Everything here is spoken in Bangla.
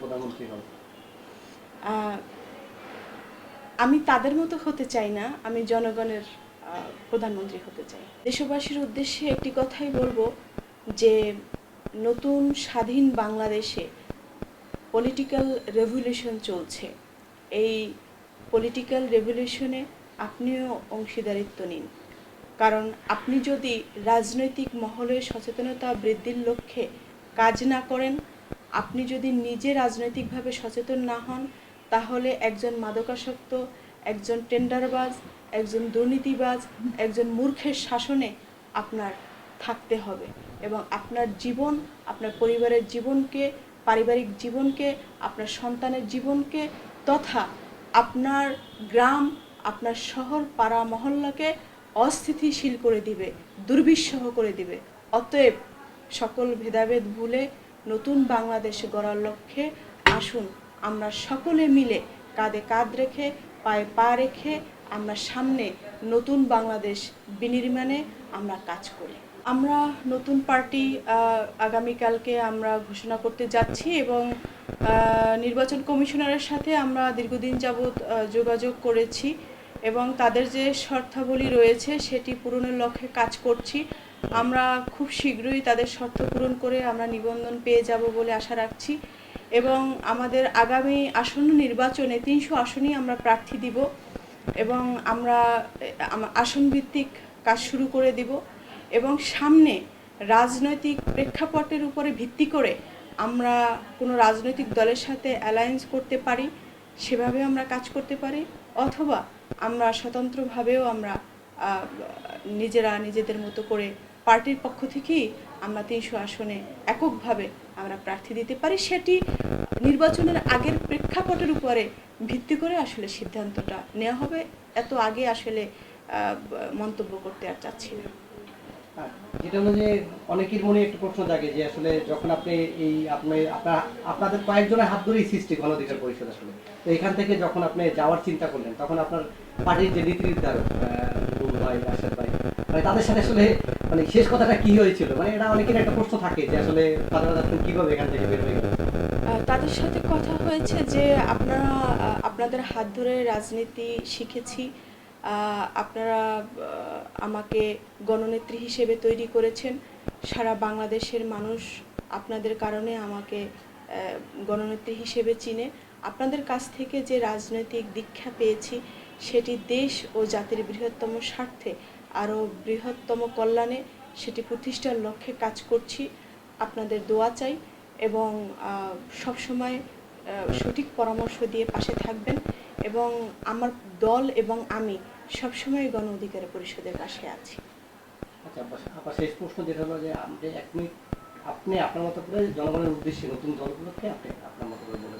প্রধানমন্ত্রী আমি তাদের মতো হতে চাই না, আমি জনগণের প্রধানমন্ত্রী হতে চাই। দেশবাসীর উদ্দেশ্যে একটি কথাই বলব যে, নতুন স্বাধীন বাংলাদেশে পলিটিক্যাল রেভলিউশন চলছে। এই পলিটিক্যাল রেভলিউশনে আপনিও অংশীদারিত্ব নিন। কারণ আপনি যদি রাজনৈতিক মহলে সচেতনতা বৃদ্ধির লক্ষ্যে কাজ না করেন, আপনি যদি নিজে রাজনৈতিকভাবে সচেতন না হন, তাহলে একজন মাদকাসক্ত, একজন টেন্ডারবাজ, একজন দুর্নীতিবাজ, একজন মূর্খের শাসনে আপনার থাকতে হবে এবং আপনার জীবন, আপনার পরিবারের জীবনকে, পারিবারিক জীবনকে, আপনার সন্তানের জীবনকে তথা আপনার গ্রাম, আপনার শহর, পাড়া, মহল্লাকে অস্থিতিশীল করে দিবে, দুর্বিষহ করে দিবে। অতএব সকল ভেদাভেদ ভুলে নতুন বাংলাদেশ গড়ার লক্ষ্যে আসুন। আমরা সকলে মিলে কাঁধে কাঁধ রেখে, পায়ে পা রেখে আমরা সামনে নতুন বাংলাদেশ বিনির্মাণে আমরা কাজ করি। আমরা নতুন পার্টি আগামীকালকে আমরা ঘোষণা করতে যাচ্ছি এবং নির্বাচন কমিশনারের সাথে আমরা দীর্ঘদিন যাবৎ যোগাযোগ করেছি। এবং তাদের যে শর্তাবলী রয়েছে, সেটি পূরণের লক্ষ্যে কাজ করছি। আমরা খুব শীঘ্রই তাদের শর্ত পূরণ করে আমরা নিবন্ধন পেয়ে যাব বলে আশা রাখছি এবং আমাদের আগামী আসন্ন নির্বাচনে তিনশো আসনই আমরা প্রার্থী দিব এবং আমরা আসন ভিত্তিক কাজ শুরু করে দিব এবং সামনে রাজনৈতিক প্রেক্ষাপটের উপরে ভিত্তি করে আমরা কোনো রাজনৈতিক দলের সাথে অ্যালায়েন্স করতে পারি, সেভাবে আমরা কাজ করতে পারি। অথবা আমরা স্বতন্ত্রভাবেও আমরা নিজেরা নিজেদের মতো করে পার্টির পক্ষ থেকেই আমরা তিনশো আসনে এককভাবে আমরা প্রার্থী দিতে পারি। সেটি নির্বাচনের আগের প্রেক্ষাপটের উপরে ভিত্তি করে আসলে সিদ্ধান্তটা নেওয়া হবে। এত আগে আসলে মন্তব্য করতে আর চাচ্ছি না। যেটা হলো যে অনেকের মনে একটু প্রশ্ন জাগে যে আসলে যখন আপনি এই আপনি আপনাদের কয়েকজনের হাত ধরেই সৃষ্টি গণ অধিকার পরিষদ আসলে। তো এখান থেকে যখন আপনি যাওয়ার চিন্তা করলেন তখন আপনার পার্টির যে নীতি ভাই রাশেদ ভাই মানে তাদের সাথে আসলে মানে শেষ কথাটা কি হয়েছিল? মানে এটা অনেকের একটা প্রশ্ন থাকে যে আসলে ফাতেমা তাসলিম কীভাবে এখান থেকে বের হয়ে আহ, তাদের সাথে কথা হয়েছে যে আপনারা আপনাদের হাত ধরে রাজনীতি শিখেছি। আপনারা আমাকে গণনেত্রী হিসেবে তৈরি করেছেন। সারা বাংলাদেশের মানুষ আপনাদের কারণে আমাকে গণনেত্রী হিসেবে চিনে। আপনাদের কাছ থেকে যে রাজনৈতিক দীক্ষা পেয়েছি, সেটি দেশ ও জাতির বৃহত্তম স্বার্থে, আরও বৃহত্তম কল্যাণে সেটি প্রতিষ্ঠার লক্ষ্যে কাজ করছি। আপনাদের দোয়া চাই এবং সবসময় সঠিক পরামর্শ দিয়ে পাশে থাকবেন এবং আমার দল এবং আমি সবসময় গণ অধিকার পরিষদের পাশে আছি। আচ্ছা প্রশ্ন যে আপনি এক মিনিট, আপনি আপনার মতো করে জনগণের উদ্দেশ্যে নতুন দলগুলোকে আপনি আপনার মতো করে বলে